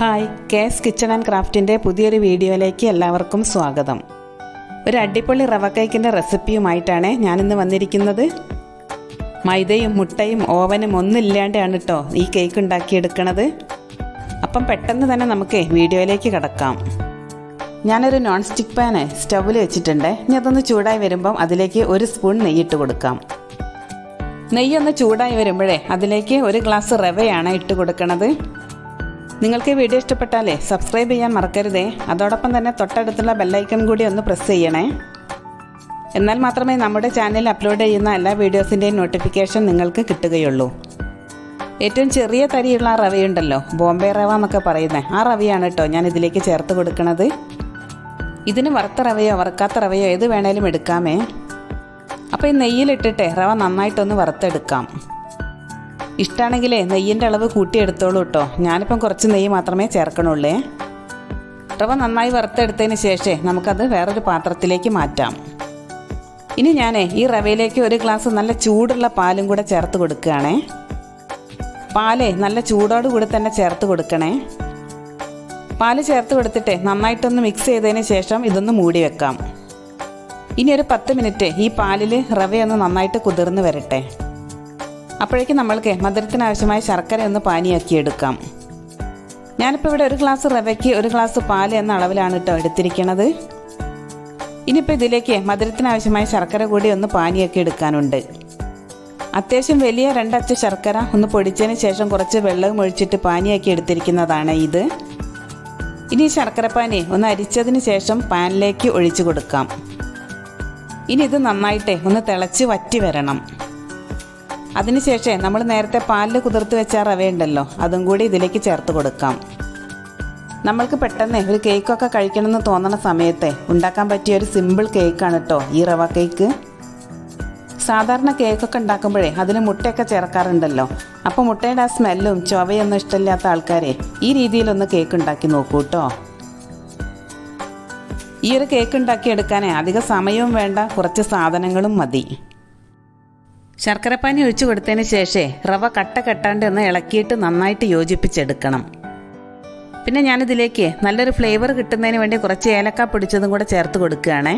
Hi case kitchen and ക്രാഫ്റ്റിന്റെ പുതിയൊരു വീഡിയോയിലേക്ക് എല്ലാവർക്കും സ്വാഗതം. ഒരു അടിപൊളി റവ കേക്കിന്റെ റെസിപ്പിയുമായിട്ടാണ് ഞാനിന്ന് വന്നിരിക്കുന്നത്. മൈദയും മുട്ടയും ഓവനും ഒന്നും ഇല്ലാണ്ടാണ് കേട്ടോ ഈ കേക്ക് ഉണ്ടാക്കിയെടുക്കണത്. അപ്പം പെട്ടെന്ന് തന്നെ നമുക്ക് വീഡിയോയിലേക്ക് കടക്കാം. ഞാനൊരു നോൺ സ്റ്റിക്ക് പാന് സ്റ്റൗവിൽ വെച്ചിട്ടുണ്ട്. ഇനി അതൊന്ന് ചൂടായി വരുമ്പം അതിലേക്ക് ഒരു സ്പൂൺ നെയ്യിട്ട് കൊടുക്കാം. നെയ്യൊന്ന് ചൂടായി വരുമ്പോഴേ അതിലേക്ക് ഒരു ഗ്ലാസ് റവയാണ് ഇട്ട് കൊടുക്കണത്. നിങ്ങൾക്ക് ഈ വീഡിയോ ഇഷ്ടപ്പെട്ടാലേ സബ്സ്ക്രൈബ് ചെയ്യാൻ മറക്കരുതേ. അതോടൊപ്പം തന്നെ തൊട്ടടുത്തുള്ള ബെല്ലൈക്കൺ കൂടി ഒന്ന് പ്രസ് ചെയ്യണേ. എന്നാൽ മാത്രമേ നമ്മുടെ ചാനലിൽ അപ്ലോഡ് ചെയ്യുന്ന എല്ലാ വീഡിയോസിന്റെയും നോട്ടിഫിക്കേഷൻ നിങ്ങൾക്ക് കിട്ടുകയുള്ളൂ. ഏറ്റവും ചെറിയ തരിയുള്ള ആ റവയുണ്ടല്ലോ ബോംബെ റവ എന്നൊക്കെ പറയുന്നത് ആ റവയാണ് കേട്ടോ ഞാൻ ഇതിലേക്ക് ചേർത്ത് കൊടുക്കുന്നത് ഇതിന് വറുത്ത റവയോ വറുക്കാത്ത റവയോ ഏത് വേണേലും എടുക്കാമേ. അപ്പോൾ ഈ നെയ്യിലിട്ടിട്ട് റവ നന്നായിട്ടൊന്ന് വറുത്തെടുക്കാം. ഇഷ്ടമാണെങ്കിലേ നെയ്യിന്റെ അളവ് കൂട്ടിയെടുത്തോളൂ കേട്ടോ ഞാനിപ്പം കുറച്ച് നെയ്യ് മാത്രമേ ചേർക്കണുള്ളേ. റവ നന്നായി വറുത്തെടുത്തതിന് ശേഷം നമുക്കത് വേറൊരു പാത്രത്തിലേക്ക് മാറ്റാം. ഇനി ഞാൻ ഈ റവയിലേക്ക് ഒരു ഗ്ലാസ് നല്ല ചൂടുള്ള പാലും കൂടെ ചേർത്ത് കൊടുക്കുകയാണേ. പാൽ നല്ല ചൂടോടുകൂടി തന്നെ ചേർത്ത് കൊടുക്കണേ. പാൽ ചേർത്ത് കൊടുത്തിട്ട് നന്നായിട്ടൊന്ന് മിക്സ് ചെയ്തതിന് ശേഷം ഇതൊന്ന് മൂടി വെക്കാം. ഇനി ഒരു പത്ത് മിനിറ്റ് ഈ പാലിൽ റവയൊന്ന് നന്നായിട്ട് കുതിർന്ന് വരട്ടെ. അപ്പോഴേക്കും നമ്മൾക്ക് മധുരത്തിനാവശ്യമായ ശർക്കര ഒന്ന് പാനിയാക്കി എടുക്കാം ഞാനിപ്പോൾ ഇവിടെ ഒരു ഗ്ലാസ് റവയ്ക്ക് ഒരു ഗ്ലാസ് പാൽ എന്ന അളവിലാണ് കേട്ടോ എടുത്തിരിക്കുന്നത് ഇനിയിപ്പോൾ ഇതിലേക്ക് മധുരത്തിനാവശ്യമായ ശർക്കര കൂടി ഒന്ന് പാനിയാക്കി എടുക്കാനുണ്ട് അത്യാവശ്യം വലിയ രണ്ടച്ച ശർക്കര ഒന്ന് പൊടിച്ചതിന് ശേഷം കുറച്ച് വെള്ളവും ഒഴിച്ചിട്ട് പാനിയാക്കി എടുത്തിരിക്കുന്നതാണ് ഇത്. ഇനി ശർക്കരപ്പാനി ഒന്ന് അരിച്ചതിന് ശേഷം പാനിലേക്ക് ഒഴിച്ചു കൊടുക്കാം. ഇനി ഇത് നന്നായിട്ട് ഒന്ന് തിളച്ച് വറ്റി വരണം. അതിനുശേഷം നമ്മൾ നേരത്തെ പാലിൽ കുതിർത്ത് വെച്ച റവയുണ്ടല്ലോ അതും കൂടി ഇതിലേക്ക് ചേർത്ത് കൊടുക്കാം. നമ്മൾക്ക് പെട്ടെന്ന് ഒരു കേക്കൊക്കെ കഴിക്കണമെന്ന് തോന്നുന്ന സമയത്തെ ഉണ്ടാക്കാൻ പറ്റിയ ഒരു സിമ്പിൾ കേക്കാണ് കേട്ടോ ഈ റവ കേക്ക് സാധാരണ കേക്കൊക്കെ ഉണ്ടാക്കുമ്പോഴേ അതിന് മുട്ടയൊക്കെ ചേർക്കാറുണ്ടല്ലോ. അപ്പോൾ മുട്ടയുടെ ആ സ്മെല്ലും ചൊവയൊന്നും ഇഷ്ടമില്ലാത്ത ആൾക്കാരെ ഈ രീതിയിലൊന്ന് കേക്ക് ഉണ്ടാക്കി നോക്കൂ കേട്ടോ ഈ ഒരു കേക്ക് എടുക്കാനേ അധിക സമയവും വേണ്ട കുറച്ച് സാധനങ്ങളും മതി. ശർക്കരപ്പാനി ഒഴിച്ചു കൊടുത്തതിന് ശേഷേ റവ കട്ട കെട്ടാണ്ട് ഒന്ന് ഇളക്കിയിട്ട് നന്നായിട്ട് യോജിപ്പിച്ചെടുക്കണം. പിന്നെ ഞാനിതിലേക്ക് നല്ലൊരു ഫ്ലേവർ കിട്ടുന്നതിന് വേണ്ടി കുറച്ച് ഏലക്ക പൊടിച്ചതും കൂടെ ചേർത്ത് കൊടുക്കുകയാണേ.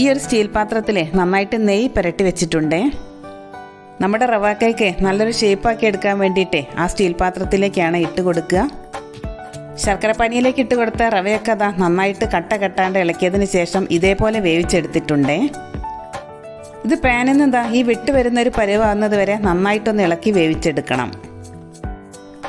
ഈ ഒരു സ്റ്റീൽ പാത്രത്തിൽ നന്നായിട്ട് നെയ്യ് പുരട്ടി വെച്ചിട്ടുണ്ടേ. നമ്മുടെ റവ നല്ലൊരു ഷേപ്പാക്കി എടുക്കാൻ വേണ്ടിയിട്ട് ആ സ്റ്റീൽ പാത്രത്തിലേക്കാണ് ഇട്ട് കൊടുക്കുക. ശർക്കരപ്പാനിയിലേക്ക് ഇട്ട് കൊടുത്ത റവയൊക്കെ അതാ നന്നായിട്ട് കട്ട കെട്ടാണ്ട് ഇളക്കിയതിന് ശേഷം ഇതേപോലെ വേവിച്ചെടുത്തിട്ടുണ്ടേ. ഇത് പാനിൽ നിന്നെന്താ ഈ വിട്ട് വരുന്ന ഒരു പരുവാകുന്നത് വരെ നന്നായിട്ടൊന്ന് ഇളക്കി വേവിച്ചെടുക്കണം.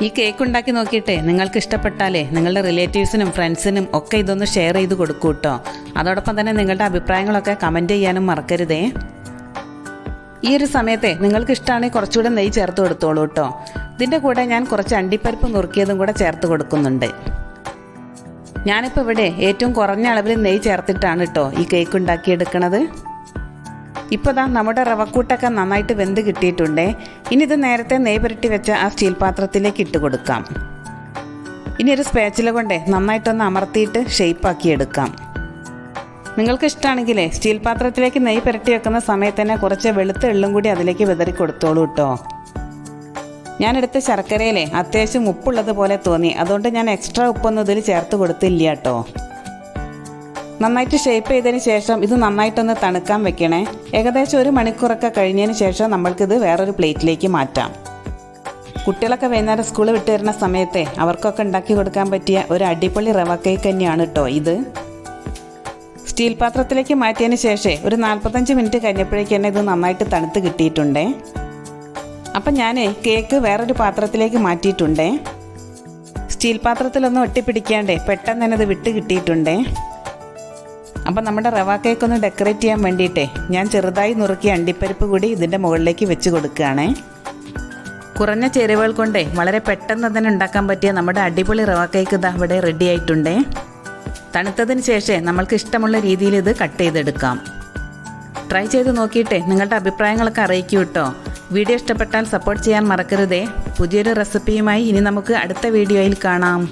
ഈ കേക്ക് ഉണ്ടാക്കി നോക്കിയിട്ടേ നിങ്ങൾക്ക് ഇഷ്ടപ്പെട്ടാലേ നിങ്ങളുടെ റിലേറ്റീവ്സിനും ഫ്രണ്ട്സിനും ഒക്കെ ഇതൊന്ന് ഷെയർ ചെയ്ത് കൊടുക്കൂ കേട്ടോ അതോടൊപ്പം തന്നെ നിങ്ങളുടെ അഭിപ്രായങ്ങളൊക്കെ കമന്റ് ചെയ്യാനും മറക്കരുതേ. ഈ ഒരു സമയത്തെ നിങ്ങൾക്ക് ഇഷ്ടമാണെങ്കിൽ കുറച്ചുകൂടെ നെയ്യ് ചേർത്ത് കൊടുത്തോളൂ കേട്ടോ ഇതിന്റെ കൂടെ ഞാൻ കുറച്ച് അണ്ടിപ്പരിപ്പ് നുറുക്കിയതും കൂടെ ചേർത്ത് കൊടുക്കുന്നുണ്ട്. ഞാനിപ്പോൾ ഇവിടെ ഏറ്റവും കുറഞ്ഞ അളവിൽ നെയ്യ് ചേർത്തിട്ടാണ് കേട്ടോ ഈ കേക്ക് ഉണ്ടാക്കിയെടുക്കണത്. ഇപ്പോൾ ദാ നമ്മുടെ റവക്കൂട്ടൊക്കെ നന്നായിട്ട് വെന്ത് കിട്ടിയിട്ടുണ്ടേ. ഇനി ഇത് നേരത്തെ നെയ് പുരട്ടി വെച്ച ആ സ്റ്റീൽ പാത്രത്തിലേക്ക് ഇട്ട് കൊടുക്കാം. ഇനി ഒരു സ്പേച്ചില കൊണ്ടേ നന്നായിട്ടൊന്ന് അമർത്തിയിട്ട് ഷെയ്പ്പാക്കി എടുക്കാം. നിങ്ങൾക്ക് ഇഷ്ടമാണെങ്കിലേ സ്റ്റീൽ പാത്രത്തിലേക്ക് നെയ്യ് പുരട്ടി വെക്കുന്ന സമയത്ത് തന്നെ കുറച്ച് വെളുത്ത എള്ളും കൂടി അതിലേക്ക് വിതറി കൊടുത്തോളൂ കേട്ടോ ഞാനെടുത്ത ശർക്കരയിലെ അത്യാവശ്യം ഉപ്പുള്ളത് പോലെ തോന്നി. അതുകൊണ്ട് ഞാൻ എക്സ്ട്രാ ഉപ്പൊന്നും ഇതിൽ ചേർത്ത് കൊടുത്തില്ല കേട്ടോ നന്നായിട്ട് ഷേപ്പ് ചെയ്തതിന് ശേഷം ഇത് നന്നായിട്ടൊന്ന് തണുക്കാൻ വെക്കണേ. ഏകദേശം ഒരു മണിക്കൂറൊക്കെ കഴിഞ്ഞതിന് ശേഷം നമ്മൾക്കിത് വേറൊരു പ്ലേറ്റിലേക്ക് മാറ്റാം. കുട്ടികളൊക്കെ വൈകുന്നേരം സ്കൂൾ വിട്ട് വരുന്ന സമയത്തെ അവർക്കൊക്കെ ഉണ്ടാക്കി കൊടുക്കാൻ പറ്റിയ ഒരു അടിപൊളി റവ കേക്ക് തന്നെയാണ് കേട്ടോ ഇത്. സ്റ്റീൽ പാത്രത്തിലേക്ക് മാറ്റിയതിന് ശേഷം ഒരു നാൽപ്പത്തഞ്ച് മിനിറ്റ് കഴിഞ്ഞപ്പോഴേക്ക് തന്നെ ഇത് നന്നായിട്ട് തണുത്ത് കിട്ടിയിട്ടുണ്ടേ. അപ്പം ഞാൻ കേക്ക് വേറൊരു പാത്രത്തിലേക്ക് മാറ്റിയിട്ടുണ്ടേ. സ്റ്റീൽ പാത്രത്തിലൊന്നും ഒട്ടിപ്പിടിക്കാണ്ടേ പെട്ടെന്ന് തന്നെ ഇത് വിട്ട് കിട്ടിയിട്ടുണ്ടേ. അപ്പം നമ്മുടെ റവ കേക്ക് ഒന്ന് ഡെക്കറേറ്റ് ചെയ്യാൻ വേണ്ടിയിട്ടേ ഞാൻ ചെറുതായി നുറുക്കിയ അണ്ടിപ്പരിപ്പ് കൂടി ഇതിന്റെ മുകളിലേക്ക് വെച്ച് കൊടുക്കുകയാണേ. കുറഞ്ഞ ചേരുവകൾ കൊണ്ടേ വളരെ പെട്ടെന്ന് തന്നെ ഉണ്ടാക്കാൻ പറ്റിയ നമ്മുടെ അടിപൊളി റവ കേക്ക് ഇതാ ഇവിടെ റെഡി ആയിട്ടുണ്ടേ. തണുത്തതിന് ശേഷം നമ്മൾക്ക് ഇഷ്ടമുള്ള രീതിയിൽ ഇത് കട്ട് ചെയ്തെടുക്കാം. ട്രൈ ചെയ്ത് നോക്കിയിട്ടേ നിങ്ങളുടെ അഭിപ്രായങ്ങളൊക്കെ അറിയിക്കൂ കേട്ടോ. വീഡിയോ ഇഷ്ടപ്പെട്ടാൽ സപ്പോർട്ട് ചെയ്യാൻ മറക്കരുതേ. പുതിയൊരു റെസിപ്പിയുമായി ഇനി നമുക്ക് അടുത്ത വീഡിയോയിൽ കാണാം.